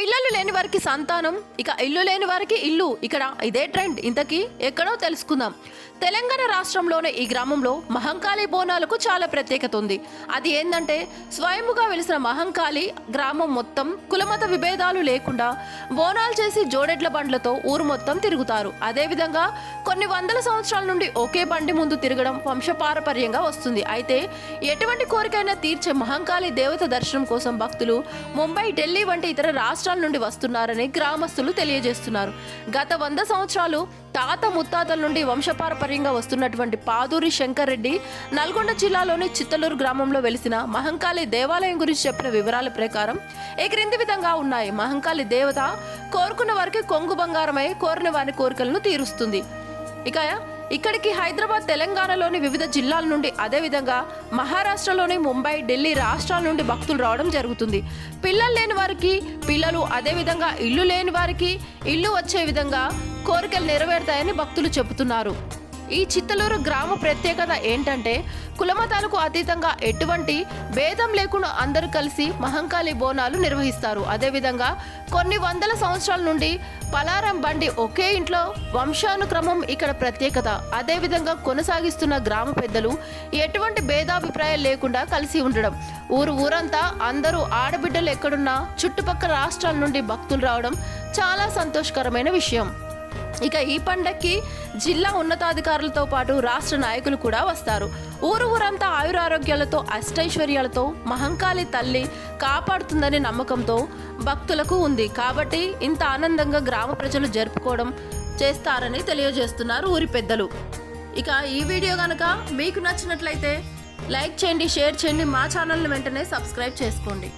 పిల్లలు లేని వారికి సంతానం ఇక ఇల్లు లేని వారికి ఇల్లు. ఇక్కడ ఇదే ట్రెండ్. ఇంతకీ ఎక్కడో తెలుసుకుందాం. తెలంగాణ రాష్ట్రంలోని ఈ గ్రామంలో మహంకాళి బోనాలకు చాలా ప్రత్యేకత ఉంది. అది ఏంటంటే స్వయంగా వెలిసిన మహంకాళి గ్రామం మొత్తం కులమత విభేదాలు లేకుండా బోనాలు చేసి జోడెడ్ల బండ్లతో ఊరు మొత్తం తిరుగుతారు. అదేవిధంగా కొన్ని వందల సంవత్సరాల నుండి ఒకే బండి ముందు తిరగడం వంశపారపర్యంగా వస్తుంది. అయితే ఎటువంటి కోరికైనా తీర్చే మహంకాళి దేవత దర్శనం కోసం భక్తులు ముంబై ఢిల్లీ వంటి ఇతర రాష్ట్ర రాష్ట్రాల నుండి వస్తున్నారని గ్రామస్తులు తెలియజేస్తున్నారు. గత వంద సంవత్సరాలు తాత ముత్తాతల నుండి వంశపారపర్యంగా వస్తున్నటువంటి పాదూరి శంకర్ రెడ్డి నల్గొండ జిల్లాలోని చిత్తలూరు గ్రామంలో వెలిసిన మహంకాళి దేవాలయం గురించి చెప్పిన వివరాల ప్రకారం ఈ క్రింది విధంగా ఉన్నాయి. మహంకాళి దేవత కోరుకున్న వారికి కొంగు బంగారమై కోరిన వారి కోరికలను తీరుస్తుంది. ఇక ఇక్కడికి హైదరాబాద్ తెలంగాణలోని వివిధ జిల్లాల నుండి అదేవిధంగా మహారాష్ట్రలోని ముంబై ఢిల్లీ రాష్ట్రాల నుండి భక్తులు రావడం జరుగుతుంది. పిల్లలు లేని వారికి పిల్లలు అదేవిధంగా ఇల్లు లేని వారికి ఇల్లు వచ్చే విధంగా కోరికలు నెరవేరుతాయని భక్తులు చెబుతున్నారు. ఈ చిత్తలూరు గ్రామ ప్రత్యేకత ఏంటంటే కులమతాలకు అతీతంగా ఎటువంటి భేదం లేకుండా అందరూ కలిసి మహంకాళి బోనాలు నిర్వహిస్తారు. అదేవిధంగా కొన్ని వందల సంవత్సరాల నుండి పలారం బండి ఒకే ఇంట్లో వంశానుక్రమం ఇక్కడ ప్రత్యేకత. అదేవిధంగా కొనసాగిస్తున్న గ్రామ పెద్దలు ఎటువంటి భేదాభిప్రాయాలు లేకుండా కలిసి ఉండడం. ఊరు ఊరంతా అందరూ ఆడబిడ్డలు ఎక్కడున్నా చుట్టుపక్కల రాష్ట్రాల నుండి భక్తులు రావడం చాలా సంతోషకరమైన విషయం. ఇక ఈ పండక్కి జిల్లా ఉన్నతాధికారులతో పాటు రాష్ట్ర నాయకులు కూడా వస్తారు. ఊరు ఊరంతా ఆయురారోగ్యాలతో అష్టైశ్వర్యాలతో మహంకాళి తల్లి కాపాడుతుందనే నమ్మకంతో భక్తులకు ఉంది. కాబట్టి ఇంత ఆనందంగా గ్రామ ప్రజలు జరుపుకోవడం చేస్తారని తెలియజేస్తున్నారు ఊరి పెద్దలు. ఇక ఈ వీడియో కనుక మీకు నచ్చినట్లయితే లైక్ చేయండి షేర్ చేయండి మా ఛానల్ని వెంటనే సబ్స్క్రైబ్ చేసుకోండి.